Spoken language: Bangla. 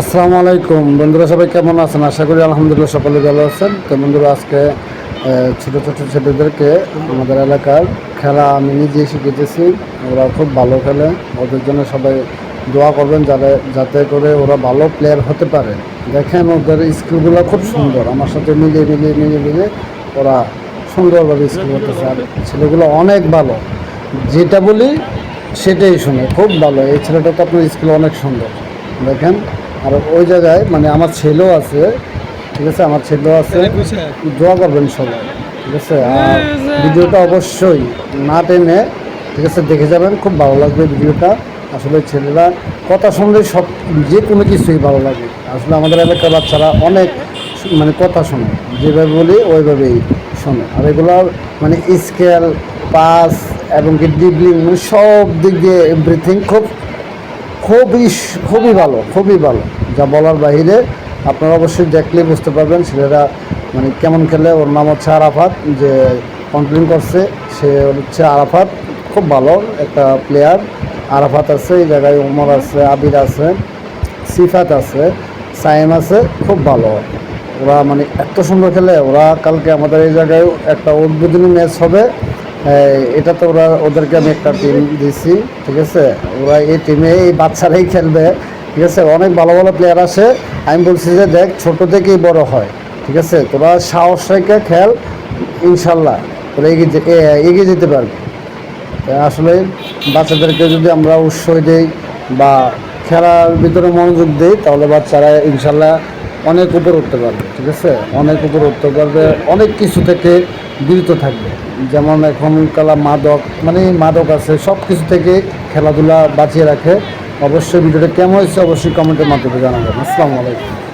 আসসালামু আলাইকুম। বন্ধুরা, সবাই কেমন আছেন? আশা করি আলহামদুলিল্লাহ সকলে ভালো আছেন। তো বন্ধুরা, আজকে ছোট ছোট ছেলেদেরকে আমাদের এলাকার খেলা আমি নিজেই শিখেতেছি ওরা খুব ভালো খেলে। ওদের জন্য সবাই দোয়া করবেন যাতে যাতে করে ওরা ভালো প্লেয়ার হতে পারে। দেখেন ওদের স্কিলগুলো খুব সুন্দর। আমার সাথে মিলিয়ে মিলিয়ে মিলিয়ে মিলিয়ে ওরা সুন্দরভাবে স্কিল করতেছে। আর ছেলেগুলো অনেক ভালো। যেটা বলি সেটাই শুনে খুব ভালো। এই ছেলেটা তো আপনার স্কিল অনেক সুন্দর। দেখেন আর ওই জায়গায় মানে আমার ছেলেও আছে ঠিক আছে? আমার ছেলেও আছে। দোয়া করবেন সবাই ঠিক আছে? আর ভিডিওটা অবশ্যই না টেনে ঠিক আছে দেখে যাবেন খুব ভালো লাগবে ভিডিওটা। আসলে ছেলেরা কথা শুনলে সব যে কোনো কিছুই ভালো লাগে। আসলে আমাদের এলাকার বাচ্চারা অনেক মানে কথা শোনে যেভাবে বলি ওইভাবেই শোনে। আর এগুলো মানে স্কেল পাস এবং কি ডিবলিং মানে সব দিক দিয়ে এভরিথিং খুব খুবই খুবই ভালো খুবই ভালো। যা বলার বাইরে আপনারা অবশ্যই দেখলেই বুঝতে পারবেন ছেলেরা মানে কেমন খেলে। ওর নাম হচ্ছে আরাফাত, যে কমপ্লেন করছে, সে হচ্ছে আরাফাত। খুব ভালো একটা প্লেয়ার আরাফাত আছে, এই জায়গায় ওমর আছে, আবির আছে, সিফাত আছে সাইম আছে, খুব ভালো। ওরা মানে এত সুন্দর খেলে, ওরা কালকে আমাদের এই জায়গায় একটা উদ্বোধনী ম্যাচ হবে। এটা তো ওরা, ওদেরকে আমি একটা টিম দিছি, ঠিক আছে? ওরা এই টিমে এই বাচ্চারাই খেলবে, ঠিক আছে? অনেক ভালো ভালো প্লেয়ার আছে আমি বলছি যে, দেখ, ছোট থেকেই বড় হয়, ঠিক আছে? তোরা সাহস রেখে খেল, ইনশাল্লাহ। তোরা এগিয়ে এগিয়ে যেতে পারবি। আসলে বাচ্চাদেরকে যদি আমরা উৎসাহ দিই বা খেলার ভিতরে মনোযোগ দিই, তাহলে বাচ্চারা ইনশাল্লাহ অনেক উপর উঠতে পারবে, ঠিক আছে? অনেক উপর উঠতে পারবে, অনেক কিছু থেকে বিরত থাকবে। যেমন এখন কালা মাদক মানে মাদক আছে, সব কিছু থেকে খেলাধুলা বাঁচিয়ে রাখে। অবশ্যই ভিডিওটা কেমন হয়েছে অবশ্যই কমেন্টের মাধ্যমে জানাবেন। আসসালামু আলাইকুম।